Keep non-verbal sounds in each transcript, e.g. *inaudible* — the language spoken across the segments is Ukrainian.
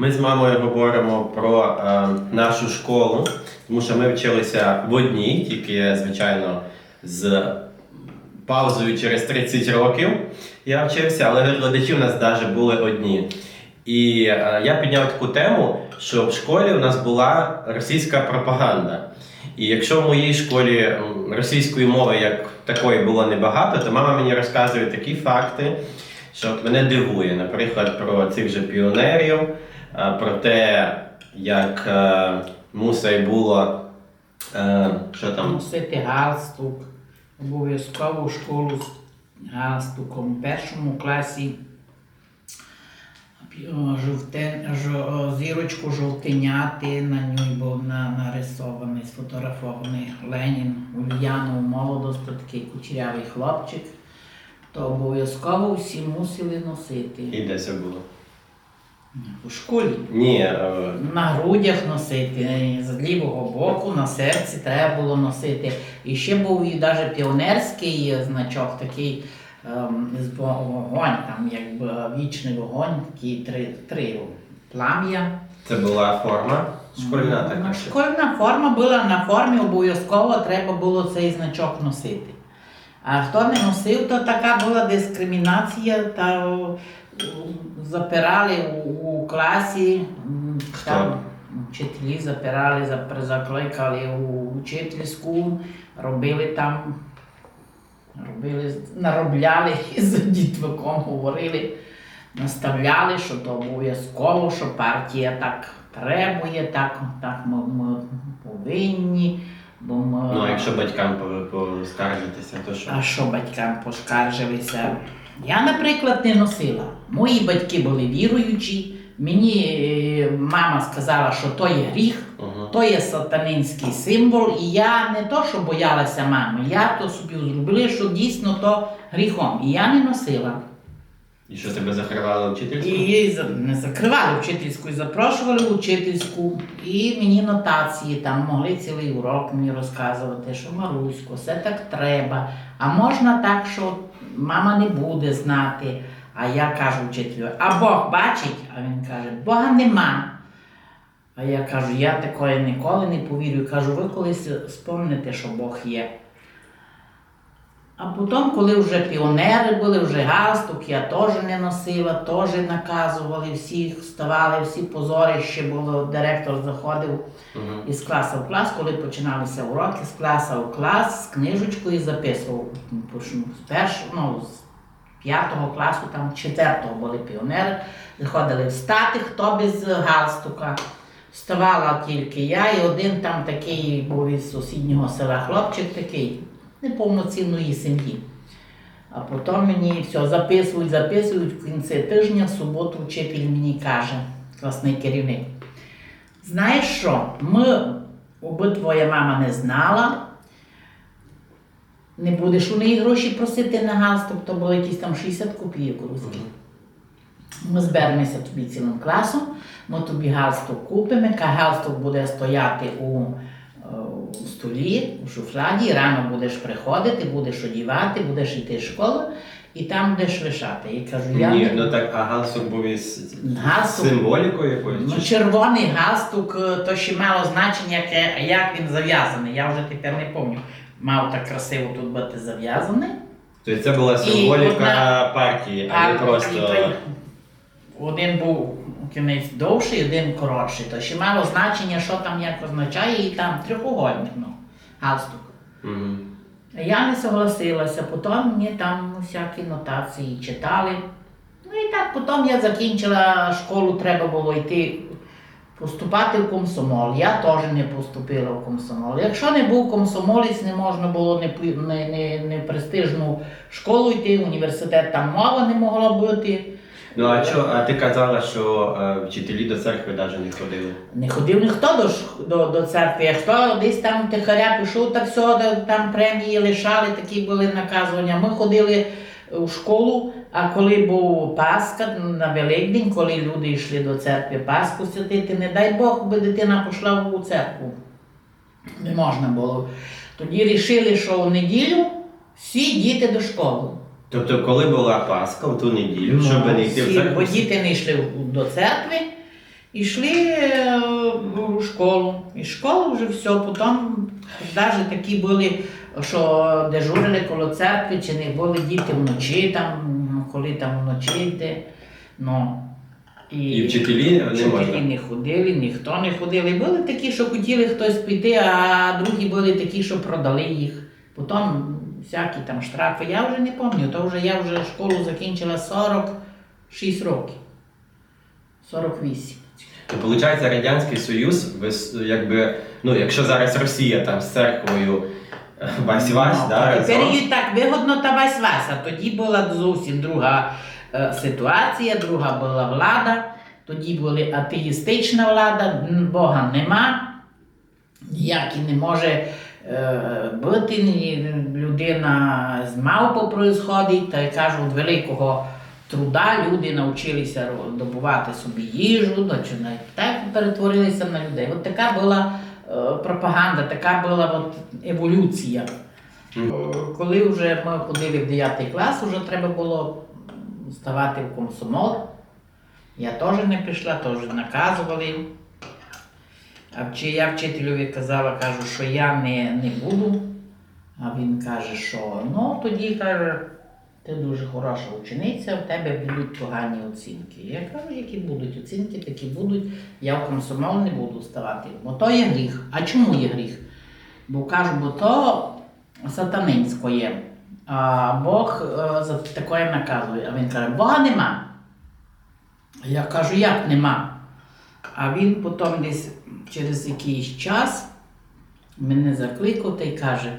Ми з мамою говоримо про е, нашу школу, тому що ми вчилися в одній, тільки, звичайно, з паузою через 30 років я вчився, але викладачі у нас навіть були одні. І е, я підняв таку тему, що в школі у нас була російська пропаганда. І якщо в моїй школі російської мови як такої було небагато, то мама мені розказує такі факти, що от мене дивує, наприклад, про цих же піонерів, про те, як е, мусить було. е, Що там? Носити галстук, обов'язково в школу з галстуком. У першому класі жовте, жо, зірочку жовтеняти, на ній був на, нарисований, сфотографований Ленін Ульянов, молодость, такий кучерявий хлопчик. То обов'язково всі мусили носити. І де це було? У школі. Ні, е, На грудях носити, з лівого боку, на серці треба було носити. І ще був і навіть піонерський значок, такий ем, з во- вогонь, там якби вічний вогонь, такі три, три плам'я. це була форма школьна така. Ще. Школьна форма була на формі, обов'язково треба було цей значок носити. А хто не носив, то така була дискримінація, та о, запирали у, у класі, Хто? там вчителі запирали, зап- закликали у учительську, робили там, робили, наробляли *laughs* з дітвиком, говорили, наставляли, що то обов'язково, що партія так требує, так, так ми, ми повинні. Бо ми... Ну, а якщо батькам поскаржитися, то що? А що батькам поскаржилися? Я, наприклад, не носила. Мої батьки були віруючі. Мені е, мама сказала, що то є гріх, Угу. то є сатанинський символ. І я не то, що боялася мами, я то собі зробила, що дійсно то гріхом. І я не носила. І що тебе закривали вчительську? І за- не закривали вчительську, і запрошували в учительську. І мені нотації там могли цілий урок мені розказувати, що Марусько, все так треба. А можна так, що мама не буде знати. А я кажу вчителю, а Бог бачить? А він каже, Бога нема. А я кажу, я такої ніколи не повірю. Кажу, ви колись спомните, що Бог є. А потім, коли вже піонери були, вже галстук, я теж не носила, теж наказували всіх, ставали, всі позорище було, директор заходив Угу. із класу в клас, коли починалися уроки, з класу в клас, з книжечкою записував. З першого, ну, з п'ятого класу, там четвертого були піонери, заходили встати, хто без галстука. Вставала тільки я і один там такий був із сусіднього села хлопчик такий, неповноцінної сім'ї. А потім мені все записують, записують в кінці тижня, в суботу вчитель мені каже, класний керівник. Знаєш що, ми, аби твоя мама не знала, не будеш у неї гроші просити на галстук, то було якісь там 60 копійок руських. Ми зберемося тобі цілим класом, ми тобі галстук купимо, ка галстук буде стояти у столі, у шуфляді, рано будеш приходити, будеш одівати, будеш йти в школу і там будеш лишати. І кажу, я Ні, ну так, а галстук був із Галстук. символікою якоюсь? Ну, червоний галстук, е, то ще мало значення, яке, як він зав'язаний. Я вже тепер не пам'ятаю. Мав так красиво тут бути зав'язаний. Тобто це була символіка одна- партії, а не просто. і один був кінець довший, один коротший. То ще мало значення, що там як означає, і там трьохугольник, ну, галстук. Мгм. Я не согласилася, потім мені там всякі нотації читали. Ну і так, потім я закінчила школу, треба було йти поступати в комсомол. Я теж не поступила в комсомол. Якщо не був комсомолець, не можна було не, не, не, не престижну школу йти, університет там мова не могла бути. Ну а що, а ти казала, що е, вчителі до церкви навіть не ходили? Не ходив ніхто до, до, до церкви, а хто десь там тихаря пішов, та все, там премії лишали, такі були наказування. Ми ходили у школу, а коли був Пасха на Великдень, коли люди йшли до церкви Пасху святити, не дай Бог, би дитина пішла у церкву. Не можна було. Тоді рішили, що у неділю всі діти до школи. Тобто, коли була Пасха в ту неділю, щоб не йти в церкву? бо діти не йшли до церкви, І йшли е, у школу. І школа вже все, потім навіть такі були, що дежурили коло церкви, чи не були діти вночі, там, ну, коли там вночі йде. Ну, І вчителі не Вчителі не ходили, ніхто не ходив. І були такі, що хотіли хтось піти, а другі були такі, що продали їх. Потім всякі там штрафи. Я вже не пам'ятаю, то вже я вже школу закінчила 46 років. 48. То виходить, Радянський Союз, якби, ну, якщо зараз Росія там з церквою е, вась-вась, Ну, да, тепер їй так вигодно та вась вась. А тоді була зовсім друга е, ситуація, друга була влада. Тоді була атеїстична влада, Бога нема, ніякий не може бути, людина з мавпо происходить, та й кажуть, великого труда люди навчилися добувати собі їжу, починають так перетворилися на людей. От така була е, пропаганда, така була от еволюція. Е, Коли вже ми ходили в 9 клас, вже треба було ставати в комсомол. Я теж не пішла, теж наказували. А вчи- я вчителеві казала, кажу, що я не, не буду. А він каже, що ну тоді каже, ти дуже хороша учениця, в тебе будуть погані оцінки. Я кажу, які будуть оцінки, такі будуть. Я в комсомол не буду ставати. Бо то є гріх. А чому є гріх? Бо кажу, бо то сатанинсько є. А Бог е, за таке наказує. А він каже, Бога нема. Я кажу, як нема? А він потім десь через якийсь час мене закликав та й каже: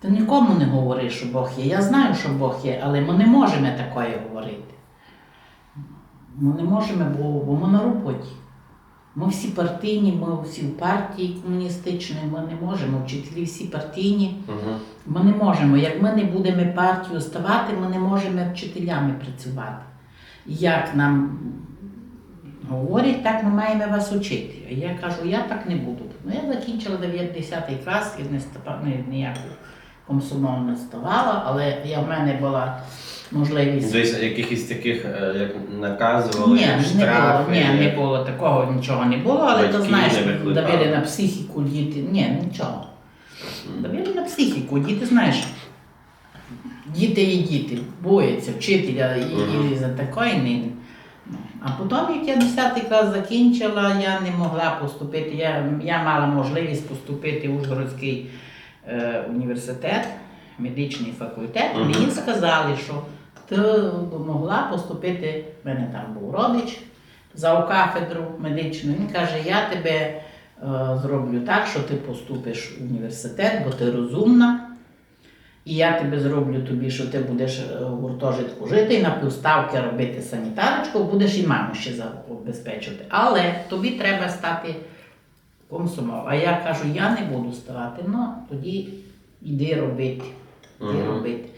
ти нікому не говори, що Бог є. Я знаю, що Бог є, але ми не можемо такое говорити. Ми не можемо, бо, бо ми на роботі. Ми всі партійні, ми всі в партії комуністичної, ми не можемо. Вчителі всі партійні. Мгм. Ми не можемо. Як ми не будемо партію ставати, ми не можемо вчителями працювати. Як нам говорять, так ми маємо вас учити. А я кажу, я так не буду. Ну, я закінчила 9-10 клас і не става, ні, ніяку комсомол не ставала, але я, в мене була можливість. Тобто якихось таких, е, як наказували, Ні, не було, штрафи. ні, не було такого, нічого не було, але Батьки ти знаєш, давили на психіку діти. Ні, нічого. Давили на психіку, діти знаєш. Діти є діти, бояться вчителя і, і за. Ну, А потім, як я 10 клас закінчила, я не могла поступити. Я, я мала можливість поступити в Ужгородський е, університет, медичний факультет. Мгм. Мені сказали, що ти могла поступити, в мене там був родич за кафедру медичну. Він каже, я тебе е, зроблю так, що ти поступиш в університет, бо ти розумна. І я тебе зроблю тобі, що ти будеш е, в гуртожитку жити і на півставки робити санітарочку, будеш і маму ще забезпечувати. Але тобі треба стати комсомол. А я кажу, я не буду ставати. Ну, тоді йди робити. Йди Мгм. робити.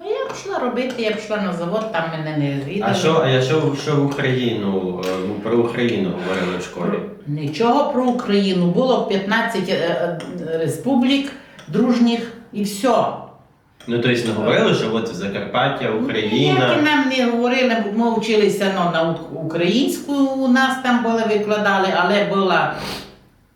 Ну, я пішла робити, я пішла на завод, там мене не звідали. А що, а я що, що в Україну, е, ну, про Україну говорили в школі? Нічого про Україну. Було 15 е, е, республік дружніх і все. Ну, тобто не говорили, що от Закарпаття, Україна. Ніякі нам не говорили, бо ми вчилися ну, на ук- українську, у нас там були викладали, але була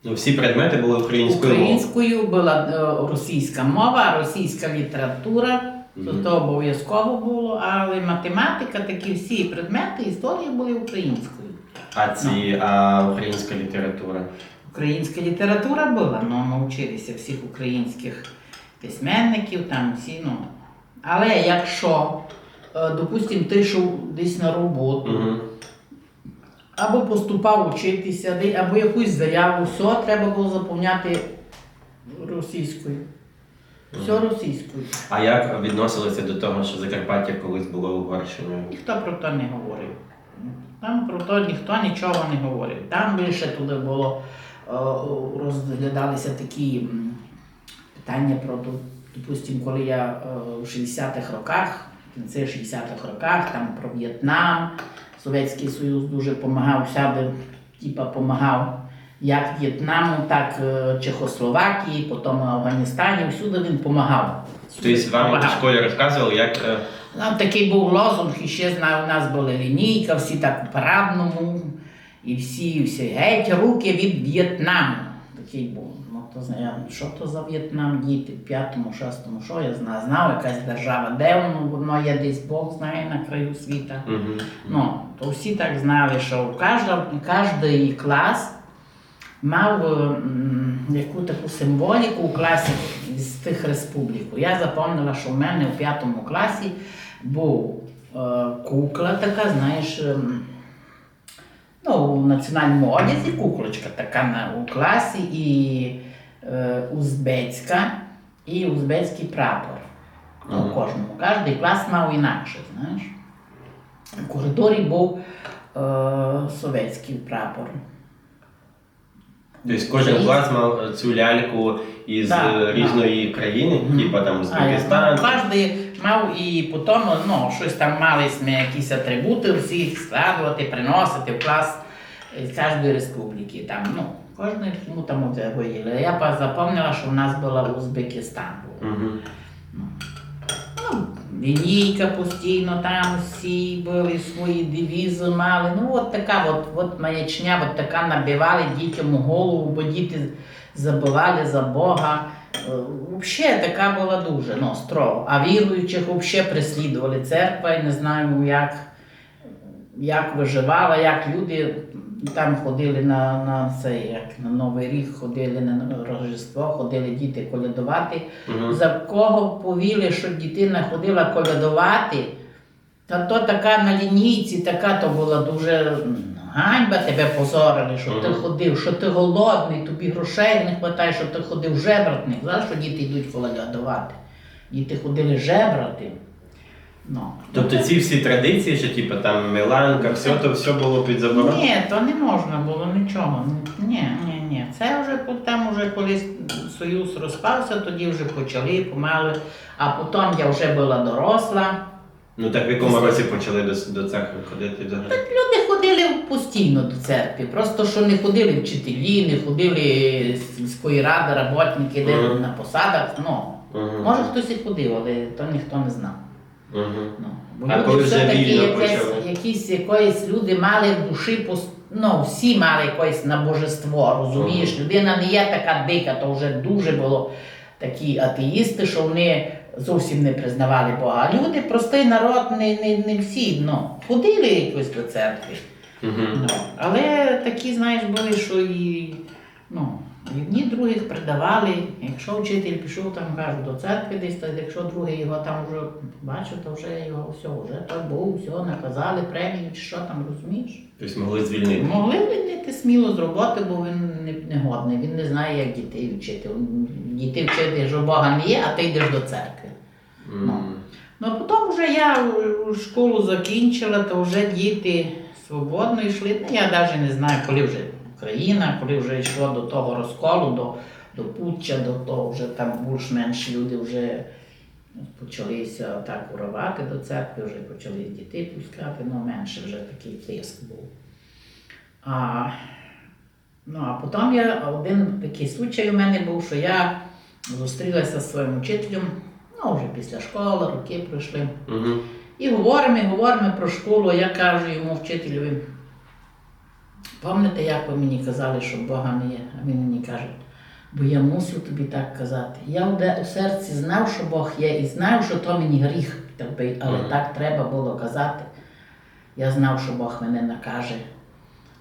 Ну, всі предмети були українською мовою. українською, була е, російська мова, російська література. То, Мгм. то обов'язково було, але математика, такі всі предмети, історія були українською. А ці, а українська література. Українська література була, ну ми вчилися всіх українських письменників, там всі, ну. Але якщо, е, допустимо, ти йшов десь на роботу, Угу. або поступав учитися, де- або якусь заяву, все треба було заповняти російською. Все російською. А як відносилися до того, що Закарпаття колись було Угорщиною? Ніхто про то не говорив. Там про то ніхто нічого не говорив. Там більше туди було е, розглядалися такі питання про, допустим, коли я е, в 60-х роках, в кінці 60-х роках, там про В'єтнам, Совєтський Союз дуже допомагав, всяди, типа, допомагав. Як В'єтнаму, так е, Чехословакії, потім Афганістані, всюди він допомагав. Тобто вам в школі розказували, як. е, Там такий був лозунг, і ще знаю, у нас була лінійка, всі так у парадному. І всі, всі, геть руки від В'єтнаму. Такий був. То знає, що то за В'єтнам, діти, в п'ятому, шестому, що я знаю, знав, якась держава, де воно, воно є десь Бог знає на краю світа. Мгм. Ну, то всі так знали, що кожна, кожний клас мав м, яку таку символіку у класі з тих республік. Я запам'ятала, що в мене у п'ятому класі був е, кукла така, знаєш, ем, ну, у національному одязі куклочка така на, у класі і е, узбецька, і узбецький прапор. Ну, у кожному. Кожний клас мав інакше, знаєш. У коридорі був е, совєтський прапор. Тобто кожен клас мав е, цю ляльку із Так, е, різної країни, Мгм. типу там А, я Узбекистан. Кожен мав і потім ну, щось там мали якісь атрибути всі складувати, приносити в клас з кожної республіки. Там, ну, кожен ну, там от воїли. Я запам'ятала, що в нас була Узбекистан. був. Мгм. Ну, лінійка постійно там всі були свої девізи мали. Ну, от така от, от маячня, от така набивали дітям голову, бо діти забивали за Бога. Взагалі така була дуже ну, строго. А віруючих взагалі переслідували церква, і не знаю, як, як виживала, як люди там ходили на, на цей, як на Новий рік, ходили на Рождество, ходили діти колядувати. Мгм. За кого повіли, що дитина ходила колядувати, та то така на лінійці, така то була дуже ганьба тебе позорили, що ти ходив, що ти голодний, тобі грошей не вистачає, що ти ходив жебратний. Знаєш, що діти йдуть колядувати. Діти ходили жебрати. Ну. Тобто ці всі традиції, що типу там Миланка, все то все було під забороною? Ні, то не можна було нічого. Ні, ні, ні. Це вже там вже колись союз розпався, тоді вже почали помали. А потім я вже була доросла. Ну так в якому році почали до, до церкви ходити взагалі? Люди ходили постійно до церкви. Просто що не ходили вчителі, не ходили сільської ради, роботники, де Мгм. на посадах. Ну, Мгм. може хтось і ходив, але то ніхто не знав. Мгм. Ну, бо А люди коли вже все-таки вільно якесь, почали? якісь якоїсь люди мали в душі, пос- ну, всі мали якесь на божество, розумієш? Мгм. Людина не є така дика, то вже дуже було такі атеїсти, що вони зовсім не признавали Бога. А люди, простий народ, не, не, не всі ну, ходили якось до церкви. Мгм. Ну, але такі, знаєш, були, що і ну, одні других придавали. Якщо вчитель пішов там, кажуть, до церкви десь, то якщо другий його там вже бачив, то вже його все, вже той був, все, наказали премію чи що там, розумієш? Тобто могли звільнити. Могли звільнити сміло з роботи, бо він не, не годний, він не знає, як дітей вчити. Дітей вчити, що Бога не є, а ти йдеш до церкви. М. Ну а потім вже я школу закінчила, то вже діти свободно йшли. Ну, я навіть не знаю, коли вже Україна, коли вже йшло до того розколу, до, до Путча, до того вже там більш-менш люди вже почалися так урвати до церкви, вже почали дітей пускати, ну менше вже такий тиск був. А, ну, а потім я один такий случай у мене був, що я зустрілася зі своїм учителем, ну вже після школи, роки пройшли. Мгм. І говоримо, і говоримо про школу. Я кажу йому вчителю, пам'ятаєте, як ви мені казали, що Бога не є? А він мені каже, бо я мусив тобі так казати. Я у серці знав, що Бог є, і знав, що то мені гріх але так треба було казати. Я знав, що Бог мене накаже.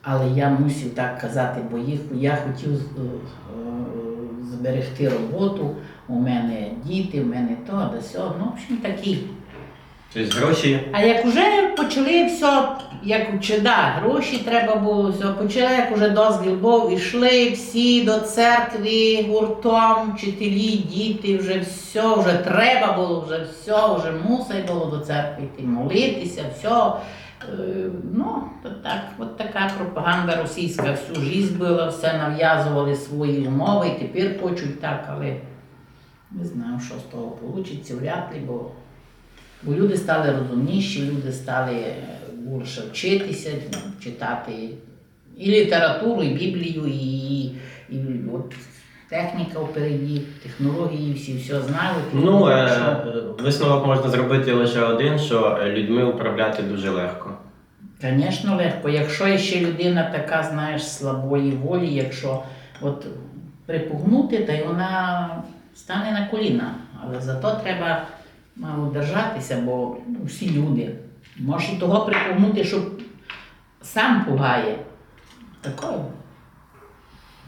Але я мусив так казати, бо їх, я хотів е, е, зберегти роботу. У мене діти, у мене то, да сьо. Ну, в общем, такий. Тобто гроші. А як вже почали все, як да, гроші треба було, все, почали, як вже дозвіл був, ішли всі до церкви гуртом, вчителі, діти, вже все, вже треба було, вже все, вже мусить було до церкви йти, молитися, все. Е, Ну, то так, от така пропаганда російська всю життя була, все нав'язували свої умови, і тепер хочуть так, але не знаю, що з того вийде, вряд ли, бо Бо люди стали розумніші, люди стали більше вчитися, ну, читати і літературу, і Біблію, і, і от техніка впереді, технології, всі все знають. Ну, е, висновок можна зробити лише один, що людьми управляти дуже легко. Звісно, легко. Якщо ще людина така, знаєш, слабої волі, якщо от припугнути, то й вона стане на коліна. Але зато треба мало держатися, бо ну, всі люди. Може того припомнути, що сам пугає. Такою